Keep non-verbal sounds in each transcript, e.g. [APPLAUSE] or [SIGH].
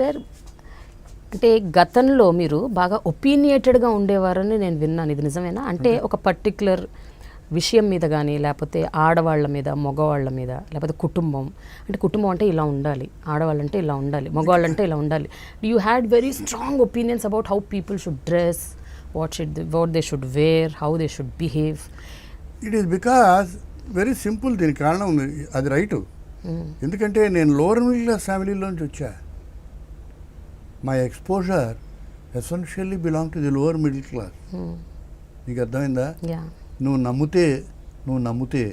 Sir అంటే గతంలో మీరు బాగా ఒపీనియేటెడ్గా ఉండేవారని నేను విన్నాను. ఇది నిజమేనా? అంటే ఒక పర్టిక్యులర్ విషయం మీద కానీ లేకపోతే ఆడవాళ్ళ మీద మగవాళ్ళ మీద లేకపోతే కుటుంబం. అంటే కుటుంబం అంటే ఇలా ఉండాలి. ఆడవాళ్ళంటే ఇలా ఉండాలి. మగవాళ్ళంటే ఇలా ఉండాలి. You had very strong opinions about how people should dress what should what they should wear how they should behave it is because very simple దీనికి కారణం ఉంది. అది రైటు. ఎందుకంటే నేను లోవర్ మిడిల్ క్లాస్ ఫ్యామిలీలోంచి వచ్చా. My exposure essentially belong to the lower middle class నీకు అర్థమైందా? నువ్వు నమ్మితే నువ్వు నమ్మితే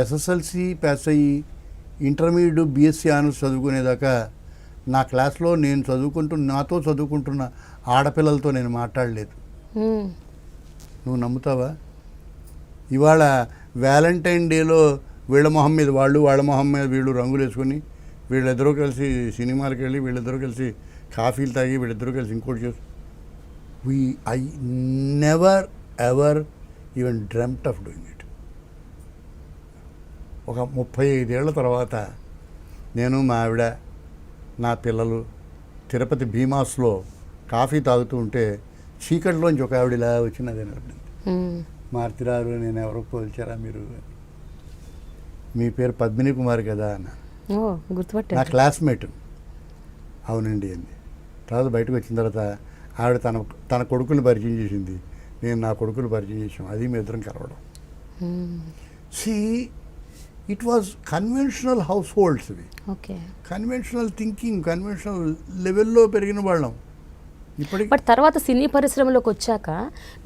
ఎస్ఎస్ఎల్సి పాస్ అయ్యి ఇంటర్మీడియట్ బీఎస్సీ ఆనర్స్ చదువుకునేదాకా నా క్లాస్లో నేను చదువుకుంటున్న నాతో చదువుకుంటున్న ఆడపిల్లలతో నేను మాట్లాడలేదు. నువ్వు నమ్ముతావా? ఇవాళ వ్యాలంటైన్ డేలో వీళ్ళ మొహం మీద వాళ్ళు వాళ్ళ మొహం మీద వీళ్ళు రంగులు వేసుకొని వీళ్ళిద్దరూ కలిసి సినిమాలకు వెళ్ళి వీళ్ళిద్దరూ కలిసి కాఫీలు తాగి వీళ్ళిద్దరూ కలిసి ఇంకోటి చేసి. We I never ever even dreamt of doing it ఒక ముప్పై ఐదేళ్ళ తర్వాత నేను మా ఆవిడ నా పిల్లలు తిరుపతి భీమాస్లో కాఫీ తాగుతూ ఉంటే చీకటిలోంచి ఒక ఆవిడ ఇలా వచ్చినది నిలబడింది మార్తిరారు నేను ఎవరో పోల్చారా మీరు? మీ పేరు పద్మిని కుమార్ కదా అన్న. నా క్లాస్మేట్. అవునండి అంది. తర్వాత బయటకు వచ్చిన తర్వాత ఆవిడ తన తన కొడుకుని పరిచయం చేసింది. నేను నా కొడుకుని పరిచయం చేసాం అది మీ ఇద్దరం కలవడం. See it was conventional households ఇవి ఓకే. కన్వెన్షనల్ థింకింగ్ కన్వెన్షనల్ లెవెల్లో పెరిగిన వాళ్ళం. బట్ తర్వాత సినీ పరిశ్రమలోకి వచ్చాక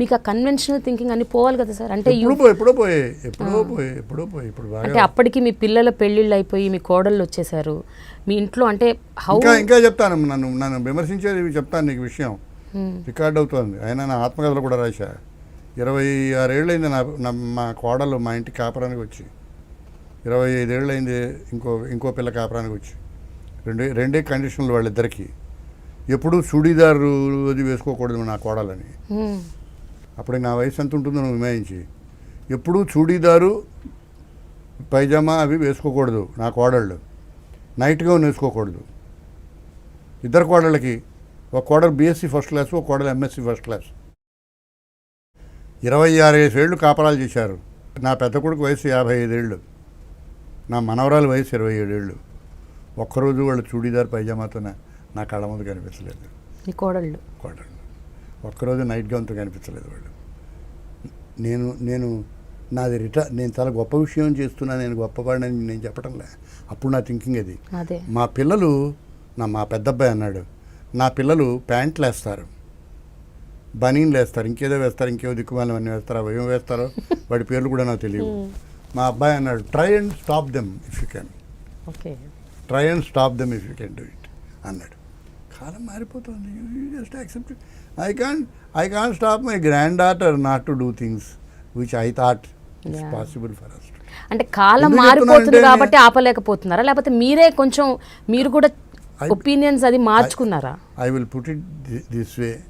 మీకు ఆ కన్వెన్షనల్ థింకింగ్ అన్ని పోవాలి కదా సార్? అంటే ఎప్పుడో పోయి ఎప్పుడో పోయి ఎప్పుడో పోయి ఇప్పుడు అంటే అప్పటికి మీ పిల్లల పెళ్ళిళ్ళు అయిపోయి మీ కోడళ్ళు వచ్చేసారు మీ ఇంట్లో అంటే హౌ ఇంకా ఇంకా చెప్తాను నన్ను నన్ను విమర్శించేది చెప్తాను నీకు విషయం. రికార్డ్ అవుతోంది. అయినా నా ఆత్మకథలు కూడా రాశా. ఇరవై ఆరేళ్ళైంది నా నా మా కోడలు మా ఇంటి కాపురానికి వచ్చి. ఇరవై ఐదేళ్ళైంది ఇంకో ఇంకో పిల్ల కాపురానికి వచ్చి. రెండే రెండే కండిషన్లు వాళ్ళిద్దరికి. ఎప్పుడూ చూడీదారు అది వేసుకోకూడదు నా కోడలని. అప్పుడు నా వయసు ఎంత ఉంటుందో నువ్వు విమాయించి ఎప్పుడూ చూడీదారు పైజామా అవి వేసుకోకూడదు నా కోడళ్ళు. నైట్ గౌన్ వేసుకోకూడదు ఇద్దరు కోడళ్ళకి ఒక కోడలు బీఎస్సీ ఫస్ట్ క్లాస్ ఒక కోడలు ఎంఎస్సీ ఫస్ట్ క్లాస్. ఇరవై ఆరు ఏళ్ళు కాపరాలు చేశారు. నా పెద్ద కొడుకు వయసు యాభై ఐదేళ్ళు నా మనవరాలు వయసు ఇరవై ఏడేళ్ళు ఒక్కరోజు వాళ్ళు చూడీదార్ పైజామాతో నా- కళ్ళ ముందు కనిపించలేదు. కోడళ్ళు. కోడళ్ళు. ఒక్కరోజు నైట్ గౌన్తో కనిపించలేదు వాళ్ళు. నేను నేను నాది రిటా నేను చాలా గొప్ప విషయం చేస్తున్నా నేను గొప్పవాడిని నేను చెప్పటంలే. అప్పుడు నా థింకింగ్ అది. మా పిల్లలు నా మా పెద్దబ్బాయి అన్నాడు నా పిల్లలు ప్యాంట్లు వేస్తారు. బనీన్లు వేస్తారు ఇంకేదో వేస్తారు ఇంకేదో దిక్కుమాలం అన్నీ వేస్తారు అవి ఏం వేస్తారో వాడి పేర్లు కూడా నాకు తెలియదు [LAUGHS] మా అబ్బాయి అన్నాడు try and stop them if you can okay. Try and stop them if you can do it అన్నాడు. కాలం మారిపోతుంది. Just accept I can I can stop my granddaughter not to do things which I thought it's. Possible for us అంటే కాలం మారిపోతుంది కాబట్టి ఆపలేకపోతున్నారా? లేకపోతే మీరే కొంచెం మీరు కూడా I- ఒపీనియన్స్ అది మార్చుకున్నారా? I will put it this way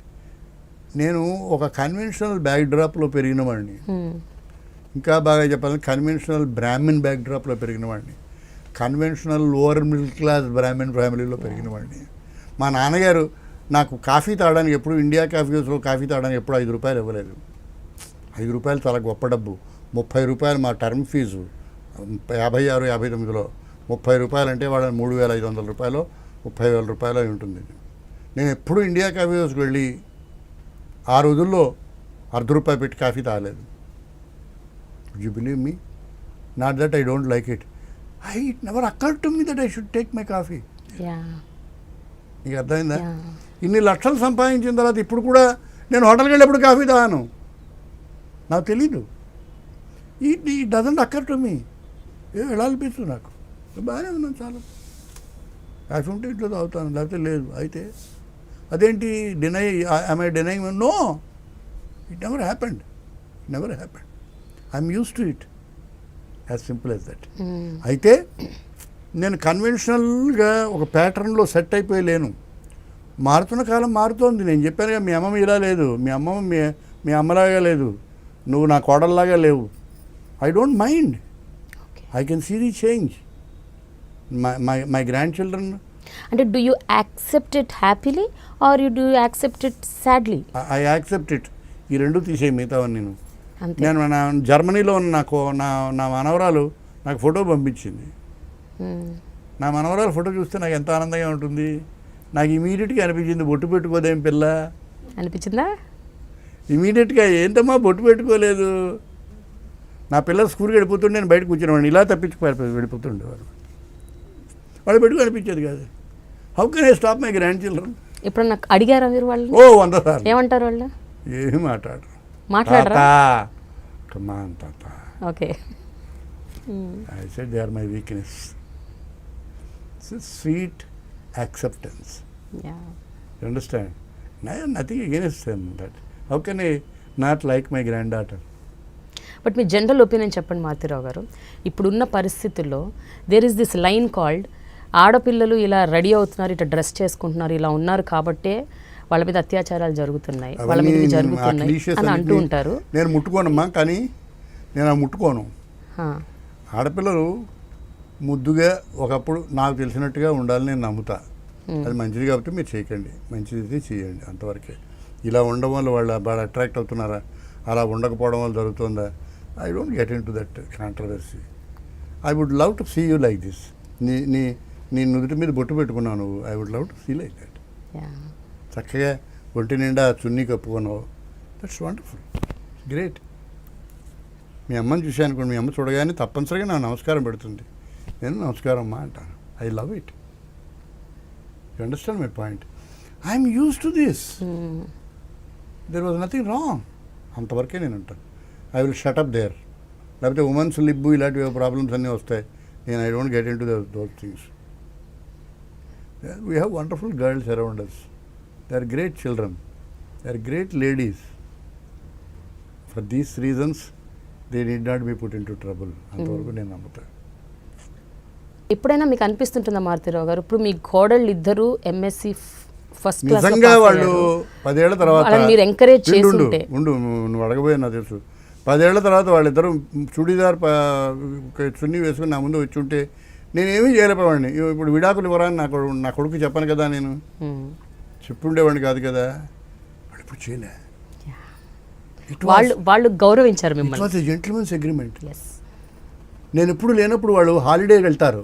నేను ఒక కన్వెన్షనల్ బ్యాక్ డ్రాప్లో పెరిగిన వాడిని. ఇంకా బాగా చెప్పాలంటే కన్వెన్షనల్ బ్రాహ్మిన్ బ్యాక్ డ్రాప్లో పెరిగిన వాడిని. Conventional lower middle class Brahmin ఫ్యామిలీలో పెరిగిన వాడిని. మా నాన్నగారు నాకు కాఫీ తాగడానికి ఎప్పుడు ఇండియా కాఫీ హౌస్లో కాఫీ తాగడానికి ఎప్పుడు ఐదు రూపాయలు ఇవ్వలేదు. ఐదు రూపాయలు చాలా గొప్ప డబ్బు. ముప్పై రూపాయలు మా టర్మ్ ఫీజు. యాభై ఆరు యాభై తొమ్మిదిలో ముప్పై రూపాయలు అంటే వాళ్ళ మూడు వేల ఐదు వందల రూపాయలు ముప్పై వేల రూపాయలు అయి ఉంటుంది. నేను ఎప్పుడు ఇండియా కాఫీ హౌస్కి వెళ్ళి ఆ రోజుల్లో అర్ధ రూపాయి పెట్టి కాఫీ తాగలేదు. You believe me not that I don't like it I it never occur to me that I should take my coffee నీకు అర్థమైందా? ఇన్ని లక్షలు సంపాదించిన తర్వాత ఇప్పుడు కూడా నేను హోటల్కి వెళ్ళినప్పుడు కాఫీ తాగాను. నాకు తెలీదు. ఈ ఈ డజంట్ అక్కర్ టు మీ. ఏ వెళ్ళాలనిపిస్తుంది నాకు? బాగానే ఉన్నాను చాలా. కాఫీ ఉంటే ఇంట్లో తాగుతాను లేకపోతే లేదు. అయితే అదేంటి deny I denying no it never happened never happened I'm used to it as simple as that అయితే నేను కన్వెన్షనల్గా ఒక ప్యాటర్న్లో సెట్ అయిపోయి లేను మారుతున్న కాలం మారుతోంది. నేను చెప్పానుగా మీ అమ్మమ్మ ఇలా లేదు. మీ అమ్మమ్మ మీ మీ అమ్మలాగా లేదు. నువ్వు నా కోడల్లాగా లేవు. I don't mind I can see the change my my my grandchildren అంటే do you accept it happily or you do accept it sadly I accept it ఈ రెండు తీసే మిగతావన్నీ నేను. నేను నా జర్మనీలో ఉన్న నాకు నా నా మనవరాలు నాకు ఫోటో పంపించింది. మ్మ్. నా మనవరాలు ఫోటో చూస్తే నాకు ఎంత ఆనందంగా ఉంటుంది. నాకు ఇమీడియట్గా అనిపించింది బొట్టు పెట్టుకోదేం పిల్ల. అనిపించిందా? ఇమీడియట్గా ఏంటమ్మా బొట్టు పెట్టుకోలేదు? నా పిల్లలు స్కూల్కి వెళ్ళిపోతుండే నేను బయటకు కూర్చునేవాడిని. ఇలా తప్పించి వెళ్ళిపోతుండేవారు. వాళ్ళు పెట్టుకు అనిపించేది కాదు. How can I stop my grandchildren ఇప్పుడు నాకు అడిగారా మీరు వాళ్ళు ఓ వంద సార్లు. ఏమంటారు వాళ్ళు? ఏమి మాట్లాడరు. మాట్లాడరా? కమాన్ తాత. Okay. I said they are my weakness sweet acceptance understand nothing against that how can I not like my granddaughter but me general opinion చెప్పండి మారుతిరావు గారు. ఇప్పుడున్న పరిస్థితుల్లో there is this line called ఆడపిల్లలు ఇలా రెడీ అవుతున్నారు ఇట్లా dress చేసుకుంటున్నారు ఇలా ఉన్నారు కాబట్టే వాళ్ళ మీద అత్యాచారాలు జరుగుతున్నాయి వాళ్ళ మీద జరుగుతున్నాయి అని అంటూ ఉంటారు. నేను ముట్టుకోనమ్మా కానీ నేను ఆ ముట్టుకోను. ఆడపిల్లలు ముద్దుగా ఒకప్పుడు నాకు తెలిసినట్టుగా ఉండాలని నేను నమ్ముతా. అది మంచిది కాబట్టి మీరు చేయకండి. మంచిది చేయండి అంతవరకే. ఇలా ఉండడం వల్ల వాళ్ళు బాగా అట్రాక్ట్ అవుతున్నారా? అలా ఉండకపోవడం వల్ల జరుగుతుందా? I don't get into that controversy I would love to see you like this నీ నీ నీ నుదుటి మీద బొట్టు పెట్టుకున్నావు నువ్వు. I would love to see like that చక్కగా ఒంటి నిండా చున్నీ కప్పుకున్నావు. దట్స్ వండర్ఫుల్ గ్రేట్ మీ అమ్మని చూశాను అనుకోండి. మీ అమ్మ చూడగానే తప్పనిసరిగా నాకు నమస్కారం పెడుతుంది. నేను నమస్కారం అమ్మా అంటాను. I love it you understand my point I'm used to this. There was nothing wrong అంతవరకే నేను ఉంటాను I will shut up there లేకపోతే ఉమెన్స్ లిబ్బు ఇలాంటి ప్రాబ్లమ్స్ అన్నీ వస్తాయి. నేను I don't get into those things we have wonderful girls around us they are great children they are great ladies for these reasons they need not be put into trouble అంతవరకు నేను నమ్ముతాను. ఎప్పుడైనా మీకు అనిపిస్తుంటుందా మారుతిరావు గారు? ఇప్పుడు మీ కోడళ్ళు ఇద్దరు ఎంఎస్సి ఫస్ట్ నిజంగా వాళ్ళు పదేళ్ళ తర్వాత మీరు encourage ఉండు, నువ్వు అడగబోయే నాకు తెలుసు. పదేళ్ళ తర్వాత వాళ్ళిద్దరూ చుడీదార్ చున్నీ వేసుకుని నా ముందు వచ్చి ఉంటే నేనేమీ చేయలేకపోవాడిని ఇప్పుడు విడాకులు ఇవ్వరని నా కొడుకు నా కొడుకు చెప్పాను కదా నేను. చెప్పుండేవాడిని కాదు కదా. ఇప్పుడు చేయలే. వాళ్ళు వాళ్ళు గౌరవించారు మిమ్మల్ని. జెంటిల్మెన్స్ అగ్రిమెంట్ నేను ఎప్పుడు లేనప్పుడు వాళ్ళు హాలిడే వెళ్తారు.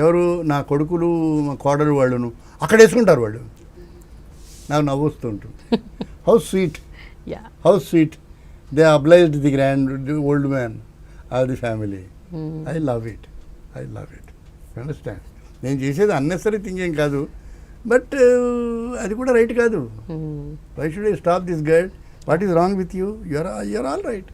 ఎవరు? నా కొడుకులు మా కోడలు వాళ్ళను. అక్కడ వేసుకుంటారు వాళ్ళు. నాకు నవ్వు వస్తూ ఉంటుంది how sweet ya how sweet they obliged the grand old man of the family I love it I love it understand నేను చేసేది అన్నెసరీ థింకింగ్ కాదు. బట్ అది కూడా రైట్ కాదు. Why should I stop this guide what is wrong with you you're you're all right